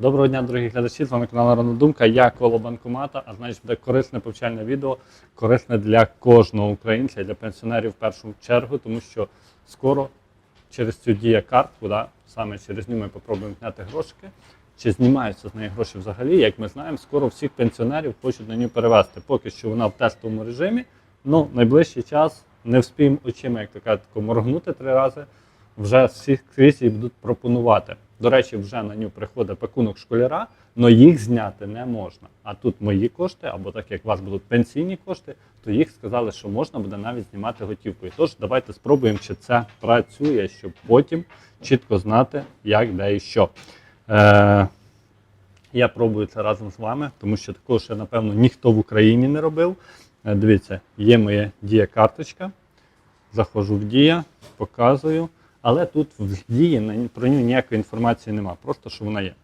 Доброго дня, дорогі глядачі. З вами канал Народна Думка. Я коло банкомата, а значить буде корисне повчальне відео, корисне для кожного українця, для пенсіонерів в першу чергу, тому що скоро через цю дія картку, да, саме через нього ми попробуємо зняти грошики. Чи знімаються з неї гроші взагалі? Як ми знаємо, скоро всіх пенсіонерів хочуть на нього перевести. Поки що вона в тестовому режимі. Ну, найближчий час не вспіємо очима, як то кажуть, моргнути три рази. Вже всіх скрізь її будуть пропонувати. До речі, вже на нього приходить пакунок школяра, але їх зняти не можна. А тут мої кошти, або так як у вас будуть пенсійні кошти, то їх сказали, що можна буде навіть знімати готівкою. Тож давайте спробуємо, чи це працює, щоб потім чітко знати, як, де і що. Е, я пробую це разом з вами, тому що такого ще, напевно, ніхто в Україні не робив. Е, Дивіться, є моя дія-карточка. Заходжу в дія, показую. Але тут в дії про нього ніякої інформації немає, просто що вона є.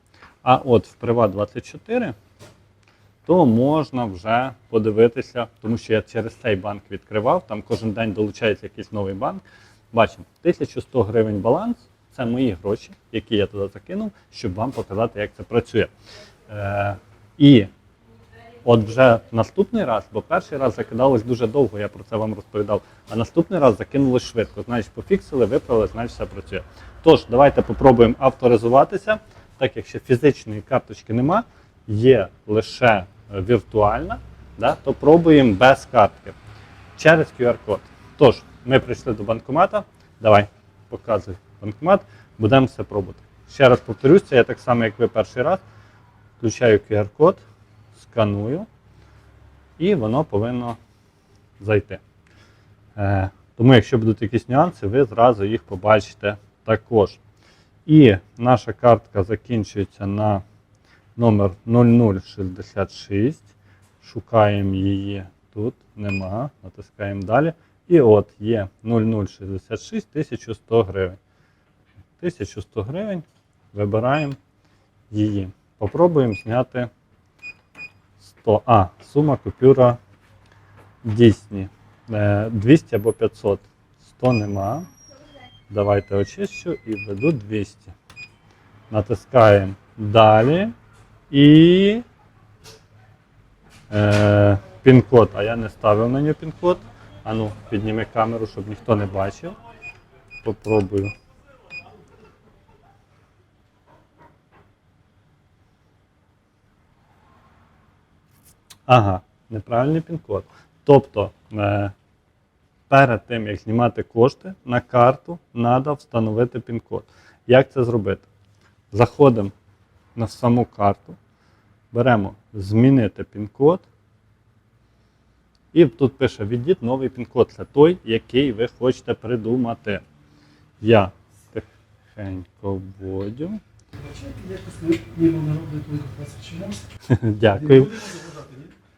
А от в Приват 24 то можна вже подивитися, тому що я через цей банк відкривав, там кожен день долучається якийсь новий банк. Бачимо, 1100 гривень баланс це мої гроші, які я туди закинув, щоб вам показати, як це працює. Е, і От вже наступний раз, бо перший раз закидалось дуже довго, я про це вам розповідав. А наступний раз закинулось швидко. Значить, пофіксили, виправили, значить все працює. Тож, давайте попробуємо авторизуватися, так як ще фізичної карточки нема, є лише е, віртуальна, да, то пробуємо без картки через QR-код. Тож, ми прийшли до банкомата. Давай, показуй банкомат, будемо все пробувати. Ще раз повторюсь, це я так само, як ви перший раз. Включаю QR-код сканую, і воно повинно зайти. Е, тому, якщо будуть якісь нюанси, ви зразу їх побачите також. І наша картка закінчується на номер 0066. Шукаємо її тут, нема. Натискаємо далі. І от є 0066 1100 гривень. 1100 гривень. Вибираємо її. Попробуємо зняти 100. А, сума купюра дійсні. Е, 200 або 500. 100 нема. Давайте очищу і введу 200. Натискаємо далі. І е, пін-код. А я не ставив на нього пін-код. А ну, підніми камеру, щоб ніхто не бачив. Попробую. Ага, неправильний пін-код. Тобто, е, перед тим, як знімати кошти на карту, треба встановити пін-код. Як це зробити? Заходимо на саму карту, беремо змінити пін-код. І тут пише введіть новий пін-код. Це той, який ви хочете придумати. Я тихенько вводю. Дякую.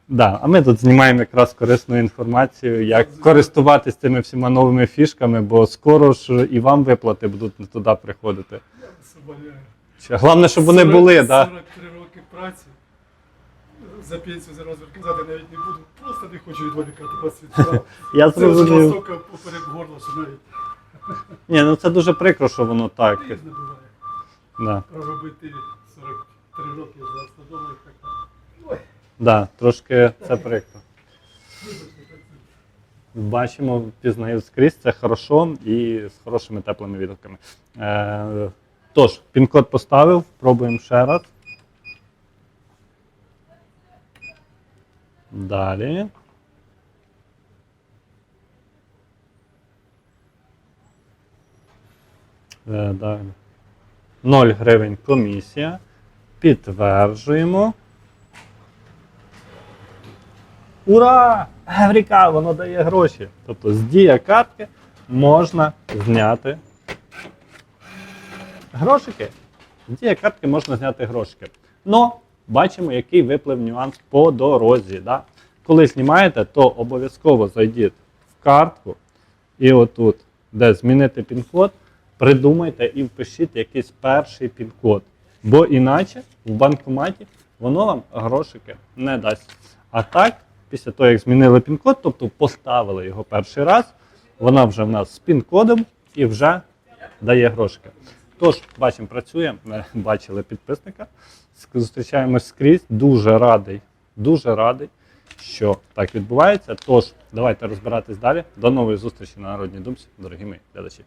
Да, а ми тут знімаємо якраз корисну інформацію, як користуватися цими всіма новими фішками, бо скоро ж і вам виплати будуть не туди приходити. Соболяю. Чи- Головне, щоб вони були, так. Да? 43 роки праці. За пенсію зараз казати навіть не буду. Просто не хочу відволікати вас від справ. Я Це вже зрозумів. настільки поперек горла, що навіть Ні, ну це дуже прикро, що воно так. різне буває. Да, Проробити 43 роки додому і так. Ой, да, трошки це прикро. Бачимо, пізнаю скрізь, це хорошо і з хорошими теплими відгуками. Е, тож, пін-код поставив, пробуємо ще раз. Далі. Е, далі. 0 гривень комісія. Підтверджуємо. Ура! Евріка! Воно дає гроші. Тобто з дія картки можна зняти грошики. З дія картки можна зняти грошики. Но бачимо, який виплив нюанс по дорозі. Да? Коли знімаєте, то обов'язково зайдіть в картку і отут, де змінити пін-код, придумайте і впишіть якийсь перший пін-код. Бо іначе в банкоматі воно вам грошики не дасть. А так, після того, як змінили пін-код, тобто поставили його перший раз, вона вже в нас з пін-кодом і вже дає грошики. Тож, бачимо, працюємо. Ми бачили підписника. Зустрічаємось скрізь. Дуже радий, дуже радий, що так відбувається. Тож, давайте розбиратись далі. До нової зустрічі на Народній Думці, дорогі мої глядачі.